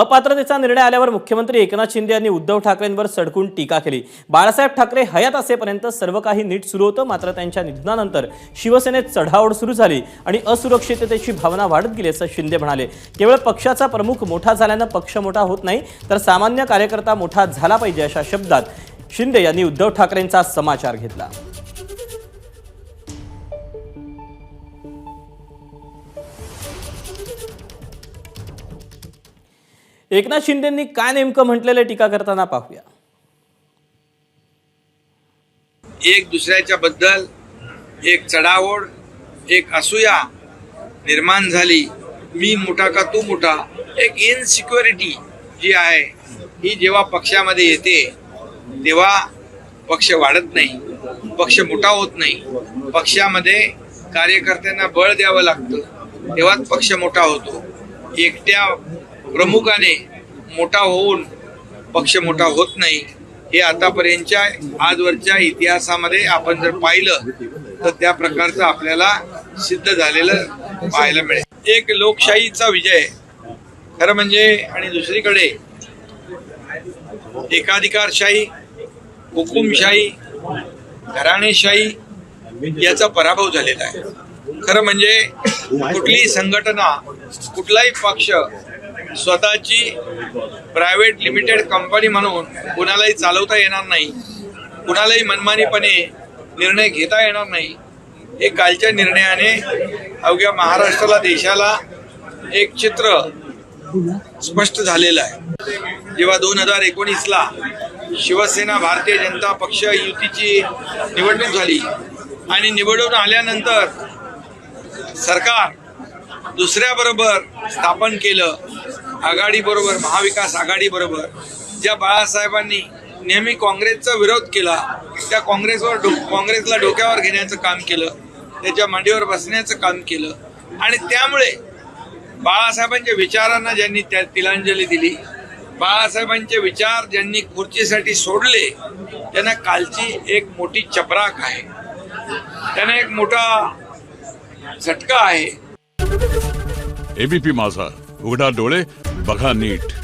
अपात्रतेचा निर्णय आल्यावर मुख्यमंत्री एकनाथ शिंदे यांनी उद्धव ठाकरेंवर सडकून टीका केली. बाळासाहेब ठाकरे हयात असेपर्यंत सर्व काही नीट सुरू होतं मात्र त्यांच्या निधनानंतर शिवसेनेत चढाओढ सुरू झाली आणि असुरक्षिततेची भावना वाढत गेली असं शिंदे म्हणाले. केवळ पक्षाचा प्रमुख मोठा झाल्यानं पक्ष मोठा होत नाही तर सामान्य कार्यकर्ता मोठा झाला पाहिजे अशा शब्दात शिंदे यांनी उद्धव ठाकरेंचा समाचार घेतला. एकनाथ शिंदेंनी काय नेमकं म्हटलेलं टीका करताना पाहूया. एक दुसऱ्याच्या बद्दल एक चढाओढ एक असूया निर्माण झाली. मी मोठा का तू मोठा? एक इनसिक्युरिटी जी आहे ही जेव्हा पक्षामध्ये येते तेव्हा पक्ष वाढत नाही. पक्ष मोठा होत नाही. पक्षामध्ये कार्यकर्त्यांना बळ द्यावं लागतं. तेव्हाच पक्ष मोठा होतो. एकट्या प्रमुखाने मोठा होऊन पक्ष मोठा होत नाही हे आतापर्यंतच्या आजवरच्या इतिहासामध्ये आपण जर पाहिलं तर त्या प्रकारचं आपल्याला सिद्ध झालेलं पाहायला मिळेल. एक लोकशाहीचा विजय खरं म्हणजे आणि दुसरीकडे एकाधिकारशाही हुकुमशाही घराणेशाही याचा पराभव झालेला आहे. खरं म्हणजे कुठलीही संघटना कुठलाही पक्ष स्वतःची प्रायव्हेट लिमिटेड कंपनी म्हणून कुणालाही चालवता येणार नाही. कुणालाही मनमानीपणे निर्णय घेता येणार नाही. हे कालच्या निर्णयाने अवघ्या महाराष्ट्राला देशाला एक चित्र स्पष्ट झालेलं आहे. जेव्हा दोन हजार एकोणीसला शिवसेना भारतीय जनता पक्ष युतीची निवडणूक झाली आणि निवडून आल्यानंतर सरकार दुसऱ्याबरोबर स्थापन केलं आघाडी बरोबर महाविकास आघाडी बरोबर ज्या बाळासाहेबांनी नेहमी काँग्रेसचा विरोध केला त्या काँग्रेसवर डो काँग्रेसला डोक्यावर घेण्याचं काम केलं त्याच्या मांडीवर बसण्याचं काम केलं आणि त्यामुळे बाळासाहेबांच्या विचारांना ज्यांनी त्या तिलांजली दिली बाळासाहेबांचे विचार ज्यांनी खुर्चीसाठी सोडले त्यांना कालची एक मोठी चपराक आहे. त्यांना एक मोठा झटका आहे. एबीपी माझा. उघडा डोळे बघा नीट.